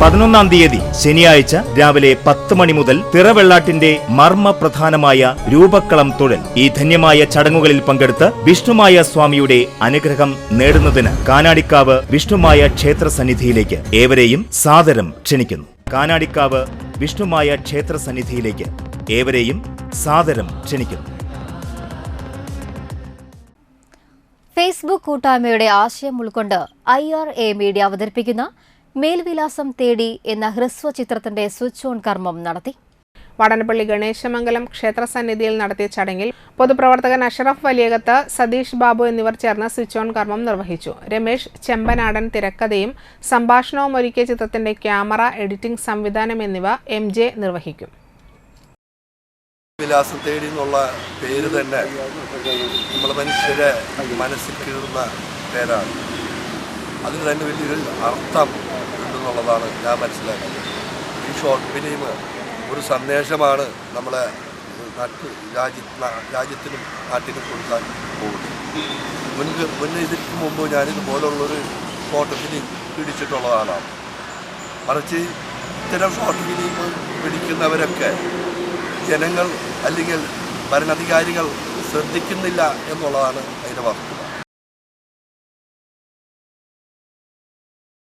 പതിനൊന്നാം തീയതി ശനിയാഴ്ച രാവിലെ പത്ത് മണി മുതൽ തിറവെള്ളാട്ടിന്റെ മർമ്മ പ്രധാനമായ രൂപക്കളം തൊഴൽ ഈ ധന്യമായ ചടങ്ങുകളിൽ പങ്കെടുത്ത് വിഷ്ണുമായ സ്വാമിയുടെ അനുഗ്രഹം നേടുന്നതിന് കാനാടിക്കാവ് വിഷ്ണുമായ ക്ഷേത്ര സന്നിധിയിലേക്ക് ഏവരെയും സാദരം ക്ഷണിക്കുന്നു. കാനാടിക്കാവ് വിഷ്ണുമായ ക്ഷേത്ര സന്നിധിയിലേക്ക് ഏവരെയും സാദരം ക്ഷണിക്കുന്നു. ഫേസ്ബുക്ക് കൂട്ടായ്മയുടെ ആശയം ഉൾക്കൊണ്ട് ഐ ആർ എ മീഡിയ അവതരിപ്പിക്കുന്ന മേൽവിലാസം തേടി എന്ന ഹ്രസ്വ ചിത്രത്തിന്റെ സ്വിച്ച് ഓൺ കർമ്മം നടത്തി. വടനപ്പള്ളി ഗണേശമംഗലം ക്ഷേത്ര സന്നിധിയിൽ നടത്തിയ ചടങ്ങിൽ പൊതുപ്രവർത്തകൻ അഷറഫ് വലിയകത്ത് സതീഷ് ബാബു എന്നിവർ ചേർന്ന് സ്വിച്ച് ഓൺ കർമ്മം നിർവഹിച്ചു. രമേശ് ചെമ്പനാടൻ തിരക്കഥയും സംഭാഷണവും ഒരുക്കിയ ചിത്രത്തിന്റെ ക്യാമറ എഡിറ്റിംഗ് സംവിധാനം എന്നിവ എം ജെ നിർവഹിക്കും. വിലാസം തേടി എന്നുള്ള പേര് തന്നെ നമ്മൾ മനുഷ്യരെ മനസ്സിൽ കീറുന്ന പേരാണ്. അതിന് തന്നെ വലിയൊരു അർത്ഥം ഉണ്ടെന്നുള്ളതാണ് ഞാൻ മനസ്സിലാക്കുന്നത്. ഈ ഷോർട്ട് ഫിലിം ഒരു സന്ദേശമാണ് നമ്മളെ നാട്ട് രാജ്യ രാജ്യത്തിനും നാട്ടിനും കൊടുക്കാൻ പോകുന്നത്. മുൻ മുൻ ഇതിന് മുമ്പ് ഞാനിതുപോലുള്ളൊരു ഷോർട്ട് ഫിലിം പിടിച്ചിട്ടുള്ള ആളാണ്. മറിച്ച് ഇത്തരം ഷോർട്ട് ഫിലിം പിടിക്കുന്നവരൊക്കെ ജനങ്ങൾ അല്ലെങ്കിൽ ഭരണാധികാരികൾ ശ്രദ്ധിക്കുന്നില്ല എന്നുള്ളതാണ് അതിന്റെ വസ്തുത